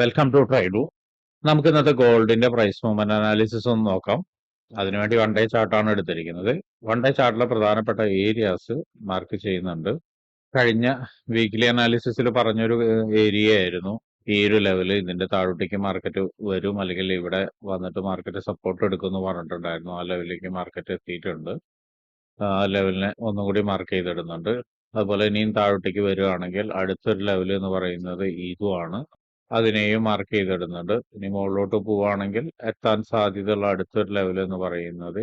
Welcome to ട്രൈഡു നമുക്ക് ഇന്നത്തെ ഗോൾഡിന്റെ പ്രൈസ് മൂവ്മെന്റ് അനാലിസിസ് ഒന്ന് നോക്കാം. അതിനുവേണ്ടി വൺ ഡേ ചാർട്ടാണ് എടുത്തിരിക്കുന്നത്. വൺ ഡേ ചാർട്ടിലെ പ്രധാനപ്പെട്ട ഏരിയാസ് മാർക്ക് ചെയ്യുന്നുണ്ട്. കഴിഞ്ഞ വീക്ക്ലി അനാലിസിസിൽ പറഞ്ഞൊരു ഏരിയ ആയിരുന്നു. ഈ ഒരു ലെവൽ ഇതിന്റെ താഴോട്ടേക്ക് മാർക്കറ്റ് വരും അല്ലെങ്കിൽ ഇവിടെ വന്നിട്ട് മാർക്കറ്റ് സപ്പോർട്ട് എടുക്കുമെന്ന് പറഞ്ഞിട്ടുണ്ടായിരുന്നു. ആ ലെവലിലേക്ക് മാർക്കറ്റ് എത്തിയിട്ടുണ്ട്. ആ ലെവലിനെ ഒന്നും കൂടി മാർക്ക് ചെയ്തിടുന്നുണ്ട്. അതുപോലെ ഇനിയും താഴോട്ടേക്ക് വരികയാണെങ്കിൽ അടുത്തൊരു ലെവൽ എന്ന് പറയുന്നത് ഇതുമാണ്. അതിനെയും മാർക്ക് ചെയ്തിടുന്നുണ്ട്. ഇനി മുകളിലോട്ട് പോവുകയാണെങ്കിൽ എത്താൻ സാധ്യതയുള്ള അടുത്തൊരു ലെവൽ എന്ന് പറയുന്നത്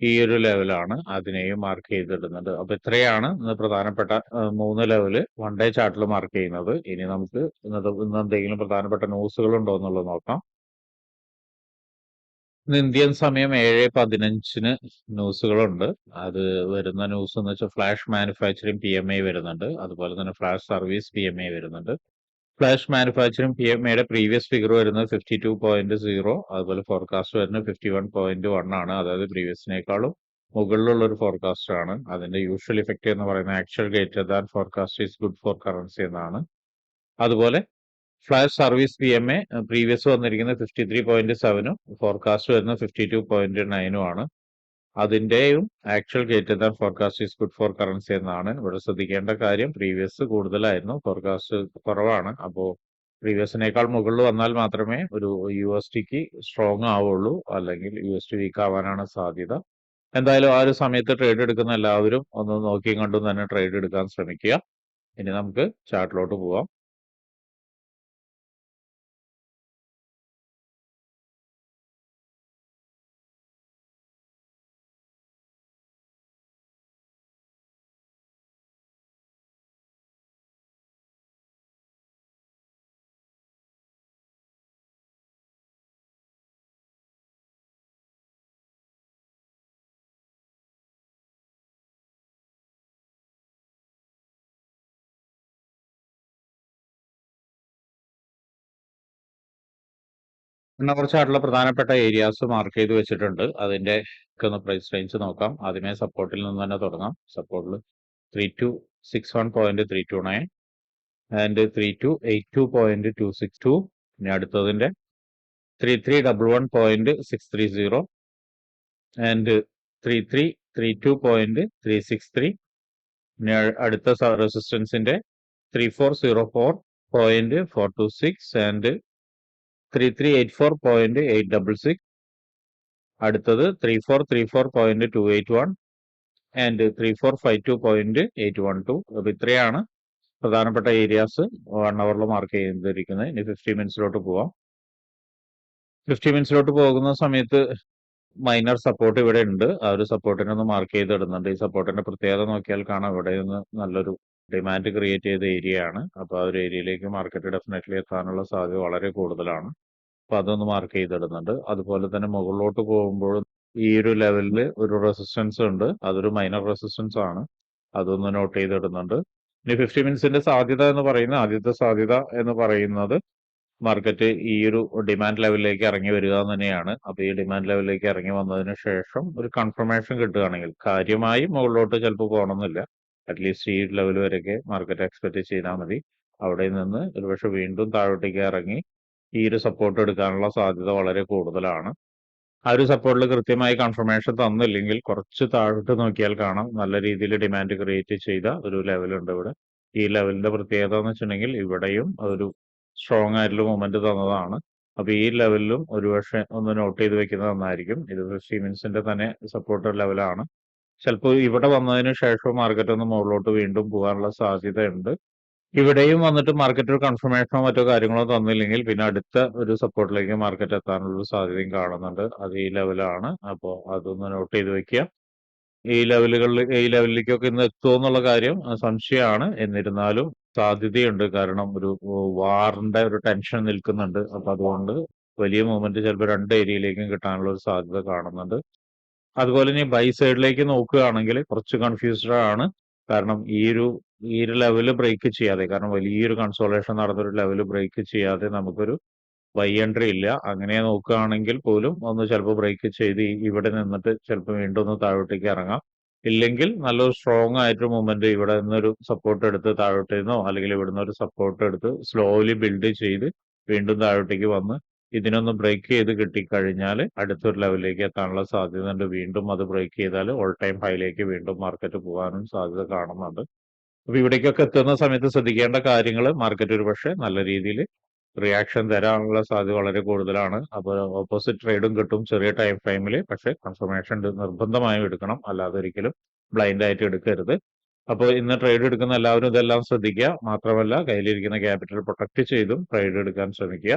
ഈ ഒരു ലെവലാണ് അതിനെയും മാർക്ക് ചെയ്തിടുന്നുണ്ട്. അപ്പൊ ഇത്രയാണ് ഇന്ന് പ്രധാനപ്പെട്ട മൂന്ന് ലെവൽ വൺ ഡേ ചാർട്ടിൽ മാർക്ക് ചെയ്യുന്നത്. ഇനി നമുക്ക് ഇന്നത്തെ ഇന്ന് എന്തെങ്കിലും പ്രധാനപ്പെട്ട ന്യൂസുകൾ ഉണ്ടോ എന്നുള്ളത് നോക്കാം. ഇന്ത്യൻ സമയം ഏഴ് പതിനഞ്ചിന് ന്യൂസുകളുണ്ട് അത് വരുന്ന ന്യൂസ് എന്ന് വെച്ചാൽ flash manufacturing P M I വരുന്നുണ്ട്. അതുപോലെ തന്നെ flash service P M I വരുന്നുണ്ട്. ഫ്ലാഷ് മാനുഫാക്ചറിങ് പി എം എയുടെ പ്രീവിയസ് ഫിഗർ വരുന്നത് ഫിഫ്റ്റി ടു പോയിന്റ് സീറോ അതുപോലെ ഫോർകാസ്റ്റ് വരുന്നത് ഫിഫ്റ്റി വൺ പോയിന്റ് വൺ ആണ്. അതായത് പ്രീവിയസിനേക്കാളും മുകളിലുള്ള ഒരു ഫോർകാസ്റ്റ് ആണ്. അതിന്റെ യൂഷ്വൽ ഇഫക്റ്റ് എന്ന് പറയുന്നത് actual greater than forecast is good for currency എന്നാണ്. അതുപോലെ flash service P M A previous വന്നിരിക്കുന്നത് ഫിഫ്റ്റി ത്രീ പോയിന്റ് സെവനും ഫോർകാസ്റ്റ് വരുന്നത് ഫിഫ്റ്റി ടു പോയിന്റ് നയനും ആണ്. അതിന്റെയും actual greater than forecast is good for currency എന്നാണ്. ഇവിടെ ശ്രദ്ധിക്കേണ്ട കാര്യം പ്രീവിയസ് കൂടുതലായിരുന്നു. ഫോർകാസ്റ്റ് കുറവാണ്. അപ്പോൾ പ്രീവിയസിനേക്കാൾ മുകളിൽ വന്നാൽ മാത്രമേ ഒരു യു എസ് ടിക്ക് സ്ട്രോങ് ആവുള്ളൂ. അല്ലെങ്കിൽ യു എസ് ടി വീക്ക് ആവാനാണ് സാധ്യത. എന്തായാലും ആ ഒരു സമയത്ത് ട്രേഡ് എടുക്കുന്ന എല്ലാവരും ഒന്ന് നോക്കിയും കണ്ടും തന്നെ ട്രേഡ് എടുക്കാൻ ശ്രമിക്കുക. ഇനി നമുക്ക് ചാർട്ടിലോട്ട് പോവാം. നമ്പർ കുറച്ചായിട്ടുള്ള പ്രധാനപ്പെട്ട ഏരിയാസ് മാർക്ക് ചെയ്ത് വെച്ചിട്ടുണ്ട്. ഒക്കെ ഒന്ന് പ്രൈസ് റേഞ്ച് നോക്കാം. ആദ്യമേ സപ്പോർട്ടിൽ നിന്ന് തന്നെ തുടങ്ങാം. സപ്പോർട്ടിൽ three two six one point three two nine and three two eight two point two six two ഇനി അടുത്തതിന്റെ three three double one point six three zero and three three three two point three six three ഇനി അടുത്ത റെസിസ്റ്റൻസിന്റെ three four zero four point four two six and three three eight four point eight double six അടുത്തത് three four three four point two eight one and three four five two point eight one two അപ്പൊ ഇത്രയാണ് പ്രധാനപ്പെട്ട areas one അവറിൽ mark ചെയ്തിരിക്കുന്നത്. ഇനി fifty മിനിറ്റ്സിലോട്ട് പോവാം. Fifty മിനിറ്റ്സിലോട്ട് പോകുന്ന സമയത്ത് minor support ഇവിടെ ഉണ്ട്. ആ ഒരു സപ്പോർട്ടിനെ ഒന്ന് മാർക്ക് ചെയ്തിടുന്നുണ്ട്. ഈ സപ്പോർട്ടിന്റെ പ്രത്യേകത നോക്കിയാൽ കാണാം. ഇവിടെ നിന്ന് നല്ലൊരു ഡിമാൻഡ് ക്രിയേറ്റ് ചെയ്ത ഏരിയ ആണ്. അപ്പൊ ആ ഒരു ഏരിയയിലേക്ക് മാർക്കറ്റ് ഡെഫിനറ്റ്ലി എത്താനുള്ള സാധ്യത വളരെ കൂടുതലാണ്. അപ്പൊ അതൊന്ന് മാർക്ക് ചെയ്തിടുന്നുണ്ട് അതുപോലെ തന്നെ മുകളിലോട്ട് പോകുമ്പോഴും ഈ ഒരു ലെവലിൽ ഒരു റെസിസ്റ്റൻസ് ഉണ്ട്. അതൊരു മൈനർ റെസിസ്റ്റൻസ് ആണ്. അതൊന്ന് നോട്ട് ചെയ്തിടുന്നുണ്ട് ഇനി ഫിഫ്റ്റി മിനിറ്റ്സിന്റെ സാധ്യത എന്ന് പറയുന്ന ആദ്യത്തെ സാധ്യത എന്ന് പറയുന്നത് മാർക്കറ്റ് ഈ ഒരു ഡിമാൻഡ് ലെവലിലേക്ക് ഇറങ്ങി വരിക തന്നെയാണ്. അപ്പൊ ഈ ഡിമാൻഡ് ലെവലിലേക്ക് ഇറങ്ങി വന്നതിന് ശേഷം ഒരു കൺഫർമേഷൻ കിട്ടുകയാണെങ്കിൽ കാര്യമായി മുകളിലോട്ട് ചിലപ്പോൾ പോകണമെന്നില്ല. അറ്റ്ലീസ്റ്റ് ഈ ലെവൽ വരെയൊക്കെ മാർക്കറ്റ് എക്സ്പെക്ട് ചെയ്താൽ മതി. അവിടെ നിന്ന് ഒരുപക്ഷെ വീണ്ടും താഴോട്ടേക്ക് ഇറങ്ങി ഈ ഒരു സപ്പോർട്ട് എടുക്കാനുള്ള സാധ്യത വളരെ കൂടുതലാണ്. ആ ഒരു സപ്പോർട്ടിൽ കൃത്യമായി കൺഫർമേഷൻ തന്നില്ലെങ്കിൽ കുറച്ച് താഴോട്ട് നോക്കിയാൽ കാണാം. നല്ല രീതിയിൽ ഡിമാൻഡ് ക്രിയേറ്റ് ചെയ്ത ഒരു ലെവലുണ്ട് ഇവിടെ. ഈ ലെവലിന്റെ പ്രത്യേകത എന്ന് വെച്ചിട്ടുണ്ടെങ്കിൽ ഇവിടെയും ഒരു സ്ട്രോങ് ആയിട്ടുള്ള മൂവ്മെന്റ് തന്നതാണ്. അപ്പൊ ഈ ലെവലിലും ഒരുപക്ഷെ ഒന്ന് നോട്ട് ചെയ്ത് വെക്കുന്നത് നന്നായിരിക്കും. ഇത് ഫിഫ്റ്റി മിനിറ്റ്സിന്റെ തന്നെ സപ്പോർട്ട് ലെവലാണ് ചിലപ്പോൾ ഇവിടെ വന്നതിന് ശേഷം മാർക്കറ്റ് ഒന്ന് മുകളിലോട്ട് വീണ്ടും പോകാനുള്ള സാധ്യതയുണ്ട്. ഇവിടെയും വന്നിട്ട് മാർക്കറ്റ് ഒരു കൺഫർമേഷനോ മറ്റോ കാര്യങ്ങളോ തന്നില്ലെങ്കിൽ പിന്നെ അടുത്ത ഒരു സപ്പോർട്ടിലേക്ക് മാർക്കറ്റ് എത്താനുള്ള സാധ്യതയും കാണുന്നുണ്ട്. അത് ഈ ലെവലാണ് അപ്പോൾ അതൊന്ന് നോട്ട് ചെയ്ത് വെക്കുക. ഈ ലെവലുകളിൽ ഈ ലെവലിലേക്കൊക്കെ ഇന്ന് എത്തുമോ എന്നുള്ള കാര്യം സംശയമാണ്. എന്നിരുന്നാലും സാധ്യതയുണ്ട്. കാരണം ഒരു വാറിന്റെ ഒരു ടെൻഷൻ നിൽക്കുന്നുണ്ട്. അപ്പൊ അതുകൊണ്ട് വലിയ മൂവ്മെന്റ് ചിലപ്പോൾ രണ്ട് ഏരിയയിലേക്കും കിട്ടാനുള്ള ഒരു സാധ്യത കാണുന്നുണ്ട്. അതുപോലെ ഇനി ബൈ സൈഡിലേക്ക് നോക്കുകയാണെങ്കിൽ കുറച്ച് കൺഫ്യൂസ്ഡ് ആണ്. കാരണം ഈ ഒരു ഈ ഒരു ലെവൽ ബ്രേക്ക് ചെയ്യാതെ കാരണം വലിയൊരു കൺസോളേഷൻ നടന്നൊരു ലെവൽ ബ്രേക്ക് ചെയ്യാതെ നമുക്കൊരു ബൈ എൻട്രി ഇല്ല. അങ്ങനെ നോക്കുകയാണെങ്കിൽ പോലും ഒന്ന് ചിലപ്പോൾ ബ്രേക്ക് ചെയ്ത് ഇവിടെ നിന്നിട്ട് ചിലപ്പോൾ വീണ്ടും ഒന്ന് താഴോട്ടേക്ക് ഇറങ്ങാം. ഇല്ലെങ്കിൽ നല്ലൊരു സ്ട്രോങ് ആയിട്ടൊരു മൂവ്മെന്റ് ഇവിടെ നിന്നൊരു സപ്പോർട്ട് എടുത്ത് താഴോട്ട് അല്ലെങ്കിൽ ഇവിടുന്ന് ഒരു സപ്പോർട്ട് എടുത്ത് സ്ലോലി ബിൽഡ് ചെയ്ത് വീണ്ടും താഴോട്ടേക്ക് വന്ന് ഇതിനൊന്ന് ബ്രേക്ക് ചെയ്ത് കിട്ടിക്കഴിഞ്ഞാൽ അടുത്തൊരു ലെവലിലേക്ക് എത്താനുള്ള സാധ്യതയുണ്ട് വീണ്ടും അത് ബ്രേക്ക് ചെയ്താൽ ഓൾ ടൈം ഹൈയിലേക്ക് വീണ്ടും മാർക്കറ്റ് പോകാനും സാധ്യത കാണുന്നുണ്ട്. അപ്പൊ ഇവിടേക്കൊക്കെ എത്തുന്ന സമയത്ത് ശ്രദ്ധിക്കേണ്ട കാര്യങ്ങൾ മാർക്കറ്റ് ഒരു പക്ഷേ നല്ല രീതിയിൽ റിയാക്ഷൻ തരാനുള്ള സാധ്യത വളരെ കൂടുതലാണ്. അപ്പോൾ ഓപ്പോസിറ്റ് ട്രേഡും കിട്ടും ചെറിയ ടൈം ഫ്രെയിമിൽ പക്ഷേ കൺഫർമേഷൻ നിർബന്ധമായും എടുക്കണം. അല്ലാതെ ഒരിക്കലും ബ്ലൈൻഡ് ആയിട്ട് എടുക്കരുത്. അപ്പോൾ ഇന്ന് ട്രേഡ് എടുക്കുന്ന എല്ലാവരും ഇതെല്ലാം ശ്രദ്ധിക്കുക. മാത്രമല്ല കയ്യിലിരിക്കുന്ന ക്യാപിറ്റൽ പ്രൊട്ടക്ട് ചെയ്തും ട്രേഡ് എടുക്കാൻ ശ്രമിക്കുക.